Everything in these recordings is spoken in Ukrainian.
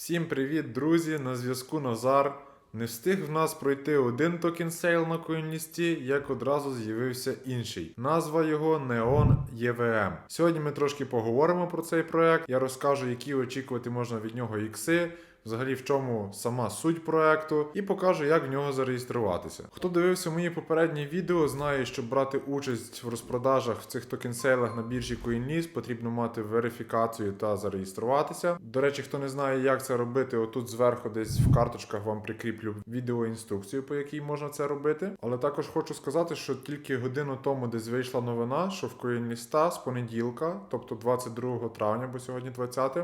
Всім привіт, друзі! На зв'язку Назар. Не встиг в нас пройти один токен сейл на CoinList, як одразу з'явився інший. Назва його Neon EVM. Сьогодні ми трошки поговоримо про цей проект. Я розкажу, які очікувати можна від нього ікси. Взагалі, в чому сама суть проекту, і покажу, як в нього зареєструватися. Хто дивився мої попередні відео, знає, що брати участь в розпродажах в цих токенсейлах на біржі CoinList потрібно мати верифікацію та зареєструватися. До речі, хто не знає, як це робити, отут зверху десь в карточках вам прикріплю відеоінструкцію, по якій можна це робити. Але також хочу сказати, що тільки годину тому десь вийшла новина, що в CoinList з понеділка, тобто 22 травня, бо сьогодні 20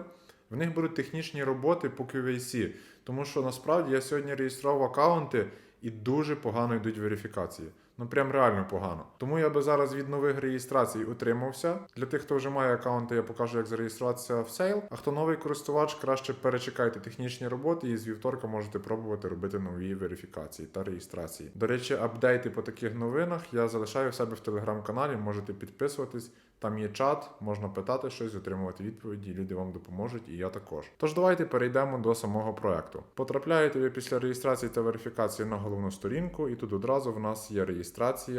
в них будуть технічні роботи по QVC, тому що насправді я сьогодні реєстрував аккаунти і дуже погано йдуть верифікації. Ну прям реально погано. Тому я би зараз від нових реєстрацій утримався. Для тих, хто вже має аккаунти, я покажу, як зареєструватися в сейл. А хто новий користувач, краще перечекайте технічні роботи і з вівторка можете пробувати робити нові верифікації та реєстрації. До речі, апдейти по таких новинах я залишаю в себе в телеграм-каналі. Можете підписуватись. Там є чат, можна питати щось, отримувати відповіді, люди вам допоможуть, і я також. Тож давайте перейдемо до самого проекту. Потрапляєте ви після реєстрації та верифікації на головну сторінку, і тут одразу в нас є реєстрація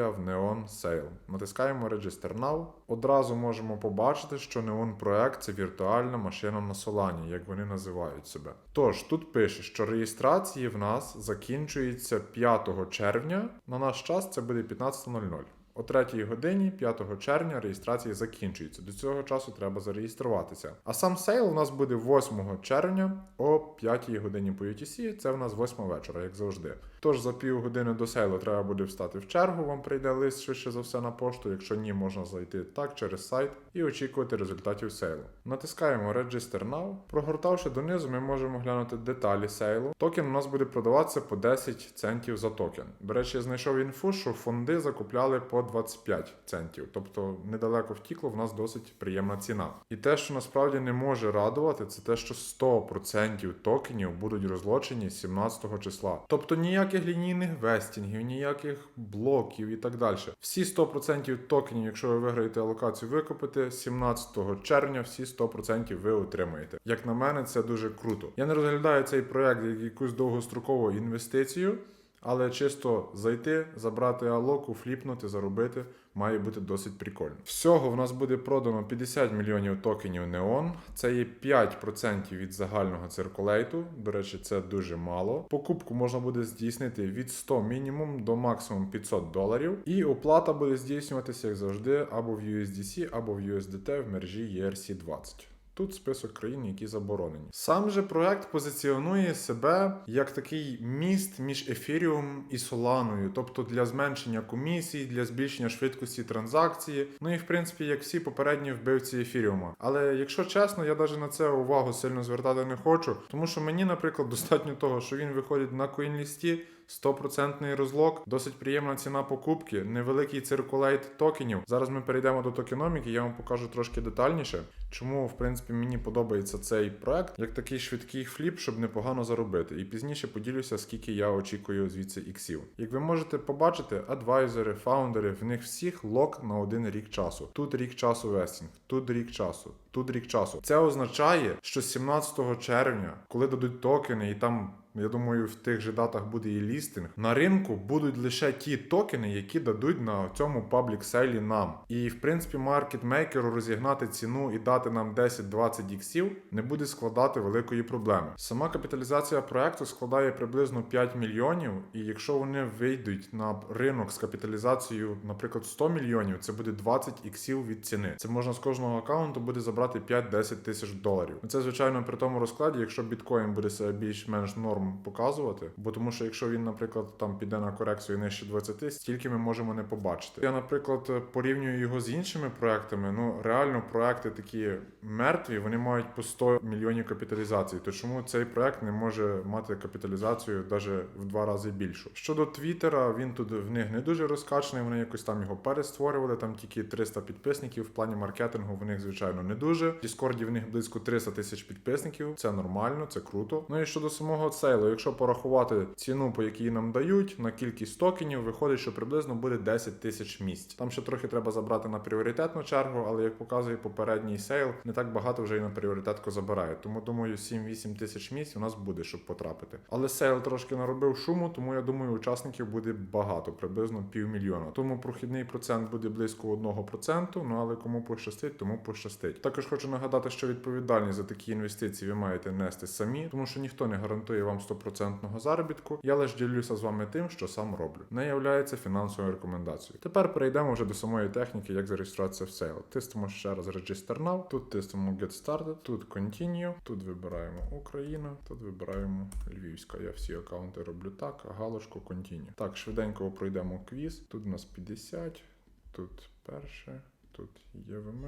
в Neon Sale. Натискаємо Register Now. Одразу можемо побачити, що Neon проект це віртуальна машина на Solana, як вони називають себе. Тож тут пише, що реєстрації в нас закінчується 5 червня. На наш час це буде 15.00. О 3 годині 5 червня реєстрація закінчується. До цього часу треба зареєструватися. А сам сейл у нас буде 8 червня о 5 годині по UTC. Це в нас 8 вечора, як завжди. Тож за пів години до сейлу треба буде встати в чергу. Вам прийде лист швидше за все на пошту. Якщо ні, можна зайти так через сайт і очікувати результатів сейлу. Натискаємо Register Now. Прогортавши донизу, ми можемо глянути деталі сейлу. Токен у нас буде продаватися по 10 центів за токен. До речі, я знайшов інфу, що фонди закупляли по 25 центів, тобто недалеко втікло, в нас досить приємна ціна. І те, що насправді не може радувати, це те, що 100% токенів будуть розлочені 17 числа. Тобто ніяких лінійних вестінгів, ніяких блоків і так далі. Всі 100% токенів, якщо ви виграєте алокацію, викупите 17 червня, всі 100% ви отримаєте. Як на мене, це дуже круто. Я не розглядаю цей проект як якусь довгострокову інвестицію. Але чисто зайти, забрати алоку, фліпнути, заробити має бути досить прикольно. Всього в нас буде продано 50 мільйонів токенів Neon. Це є 5% від загального циркулейту. До речі, це дуже мало. Покупку можна буде здійснити від 100 мінімум до максимум 500 доларів. І оплата буде здійснюватися, як завжди, або в USDC, або в USDT в мережі ERC20. Тут список країн, які заборонені. Сам же проект позиціонує себе як такий міст між ефіріум і соланою, тобто для зменшення комісій, для збільшення швидкості транзакції. Ну і в принципі, як всі попередні вбивці ефіріума. Але якщо чесно, я навіть на це увагу сильно звертати не хочу, тому що мені, наприклад, достатньо того, що він виходить на коінлісті. 100% розлог, досить приємна ціна покупки, невеликий циркулейт токенів. Зараз ми перейдемо до токеноміки, я вам покажу трошки детальніше, чому в принципі мені подобається цей проект як такий швидкий фліп, щоб непогано заробити. І пізніше поділюся, скільки я очікую звідси іксів. Як ви можете побачити, адвайзери, фаундери, в них всіх лок на один рік часу. Тут рік часу вестінг, тут рік часу. Тут рік часу. Це означає, що 17 червня, коли дадуть токени, і там я думаю, в тих же датах буде і лістинг. На ринку будуть лише ті токени, які дадуть на цьому паблік сейлі нам. І в принципі, маркетмейкеру розігнати ціну і дати нам 10-20 іксів не буде складати великої проблеми. Сама капіталізація проекту складає приблизно 5 мільйонів, і якщо вони вийдуть на ринок з капіталізацією, наприклад, 100 мільйонів, це буде 20 іксів від ціни. Це можна з кожного аккаунту буде забрати 5-10 тисяч доларів. Це звичайно при тому розкладі, якщо біткоін буде себе більш-менш норм показувати. Бо тому, що якщо він, наприклад, там піде на корекцію нижче 20, стільки ми можемо не побачити. Я, наприклад, порівнюю його з іншими проектами. Ну реально проекти такі мертві, вони мають по 100 мільйонів капіталізації. То чому цей проект не може мати капіталізацію навіть в два рази більшу? Щодо Твіттера, він тут в них не дуже розкачаний. Вони якось там його перестворювали. Там тільки 300 підписників в плані маркетингу. В них звичайно не дуже. Дуже. В Діскорді в них близько 300 тисяч підписників. Це нормально, це круто. Ну і щодо самого сейлу, якщо порахувати ціну, по якій нам дають, на кількість токенів, виходить, що приблизно буде 10 тисяч місць. Там ще трохи треба забрати на пріоритетну чергу, але як показує попередній сейл, не так багато вже і на пріоритетку забирає. Тому думаю, 7-8 тисяч місць у нас буде, щоб потрапити. Але сейл трошки наробив шуму, тому я думаю, учасників буде багато, приблизно півмільйона. Тому прохідний процент буде близько 1%, ну але кому пощастить, тому пощастить. Також хочу нагадати, що відповідальність за такі інвестиції ви маєте нести самі, тому що ніхто не гарантує вам 100% заробітку. Я лише ділюся з вами тим, що сам роблю. Не являється фінансовою рекомендацією. Тепер перейдемо вже до самої техніки, як зареєструватися в сейл. Тиснемо ще раз Register Now, тут тиснемо Get Started, тут Continue, тут вибираємо Україна, тут вибираємо Львівська. Я всі аккаунти роблю так, галочку Continue. Так, швиденько пройдемо квіз. Тут у нас 50, тут перше, тут ЄВМ,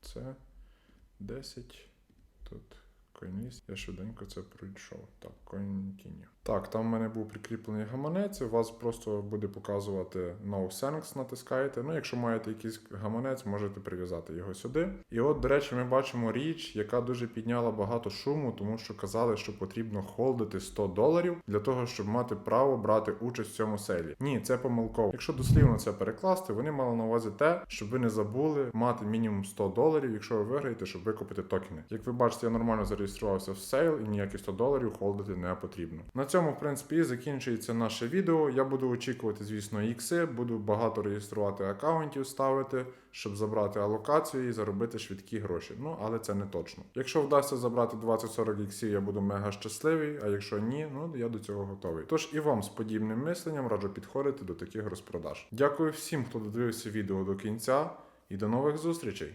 це 10, тут CoinList. Я швиденько це пройшов. Так, Continue. Так, там в мене був прикріплений гаманець. Вас просто буде показувати No Thanks, натискаєте. Ну, якщо маєте якийсь гаманець, можете прив'язати його сюди. І от, до речі, ми бачимо річ, яка дуже підняла багато шуму, тому що казали, що потрібно холдити 100 доларів для того, щоб мати право брати участь в цьому селі. Ні, це помилково. Якщо дослівно це перекласти, вони мали на увазі те, щоб ви не забули мати мінімум 100 доларів, якщо ви виграєте, щоб викупити токени. Як ви бачите, я нормально зареєструвався в сейл і ніякі 100 доларів холдити не потрібно. Цьому, в принципі, і закінчується наше відео. Я буду очікувати, звісно, ікси, буду багато реєструвати акаунтів, ставити, щоб забрати алокацію і заробити швидкі гроші. Ну, але це не точно. Якщо вдасться забрати 20-40 іксів, я буду мега щасливий, а якщо ні, ну я до цього готовий. Тож і вам з подібним мисленням раджу підходити до таких розпродаж. Дякую всім, хто додивився відео до кінця, і до нових зустрічей!